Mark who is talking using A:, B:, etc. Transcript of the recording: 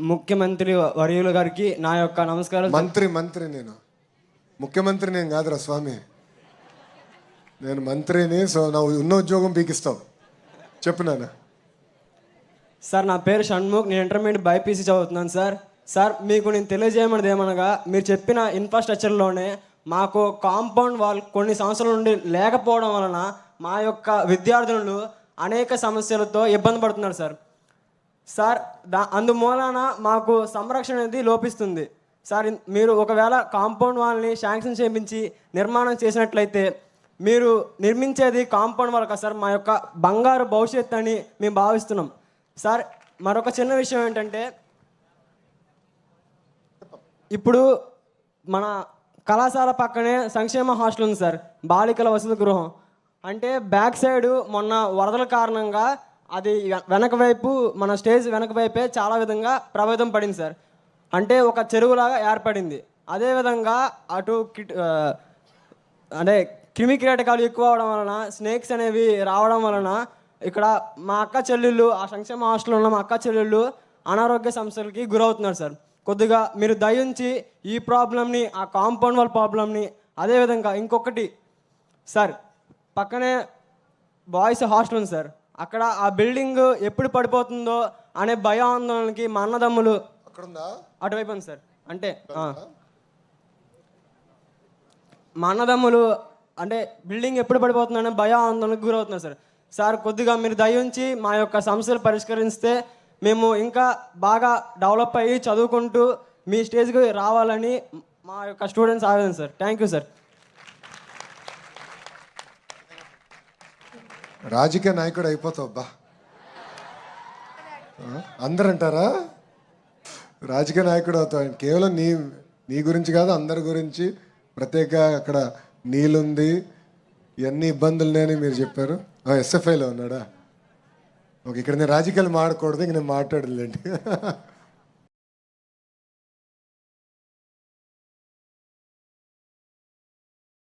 A: ముఖ్యమంత్రి వర్యులు గారికి నా యొక్క నమస్కారాలు.
B: మంత్రి మంత్రి నేను. ముఖ్యమంత్రి నేను కాదురా స్వామి. నేను మంత్రిని సో నా ఉన్న ఉద్యోగం పీకిస్తావు. చెప్పు నాన్న.
A: సార్ నా పేరు షణ్ముఖ్. నేను ఇంటర్మీడియట్ బైపీసీ చదువుతున్నాను సార్. సార్ మీకు నేను తెలియజేయమన్నది ఏమనగా మీరు చెప్పిన ఇన్ఫ్రాస్ట్రక్చర్లోనే మాకు కాంపౌండ్ వాల్ కొన్ని సంవత్సరాల నుండి లేకపోవడం వలన మా యొక్క విద్యార్థులు అనేక సమస్యలతో ఇబ్బంది పడుతున్నారు సార్. సార్ దా అందుమూలన మాకు సంరక్షణ అనేది లోపిస్తుంది. సార్ మీరు ఒకవేళ కాంపౌండ్ వాళ్ళని శాంక్షన్ చేయించి నిర్మాణం చేసినట్లయితే మీరు నిర్మించేది కాంపౌండ్ వాళ్ళ సార్ మా యొక్క బంగారు భవిష్యత్తు అని మేము భావిస్తున్నాం. సార్ మరొక చిన్న విషయం ఏంటంటే ఇప్పుడు మన కళాశాల పక్కనే సంక్షేమ హాస్టల్ ఉంది సార్ బాలికల వసతి గృహం. అంటే బ్యాక్ సైడ్ మొన్న వరదల కారణంగా అది వెనక వైపు మన స్టేజ్ వెనక వైపే చాలా విధంగా ప్రభావితం పడింది సార్. అంటే ఒక చెరువులాగా ఏర్పడింది. అదేవిధంగా అటు కిట్ అంటే క్రిమి కీటకాలు ఎక్కువ అవడం వలన స్నేక్స్ అనేవి రావడం వలన ఇక్కడ మా అక్క చెల్లెళ్ళు ఆ సంక్షేమ హాస్టల్లో ఉన్న మా అక్క చెల్లెళ్ళు అనారోగ్య సమస్యలకి గురవుతున్నారు సార్. కొద్దిగా మీరు దయించి ఈ ప్రాబ్లమ్ని ఆ కాంపౌండ్ వాళ్ళ ప్రాబ్లమ్ని అదేవిధంగా ఇంకొకటి సార్ పక్కనే బాయ్స్ హాస్టల్ ఉంది సార్. అక్కడ ఆ బిల్డింగ్ ఎప్పుడు పడిపోతుందో అనే భయాందోళనకి మా అన్నదమ్ములు అటువైపు ఉంది సార్. అంటే. మా అన్నదమ్ములు అంటే బిల్డింగ్ ఎప్పుడు పడిపోతుందనే భయ ఆందోళనకు గురవుతున్నారు సార్. సార్ కొద్దిగా మీరు దయించి మా యొక్క సమస్యలు పరిష్కరిస్తే మేము ఇంకా బాగా డెవలప్ అయ్యి చదువుకుంటూ మీ స్టేజ్కి రావాలని మా యొక్క స్టూడెంట్స్ ఆవేదన సార్. Thank you sir.
B: రాజకీయ నాయకుడు అయిపోతావు బా అందరు అంటారా రాజకీయ నాయకుడు అవుతావు. కేవలం నీ నీ గురించి కాదు అందరి గురించి. ప్రత్యేక అక్కడ నీళ్ళుంది ఇవన్నీ ఇబ్బందులు లేని మీరు చెప్పారు. ఎస్ఎఫ్ఐలో ఉన్నాడా? ఓకే ఇక్కడ నేను రాజకీయాలు మాడకూడదు ఇంక నేను మాట్లాడలేండి.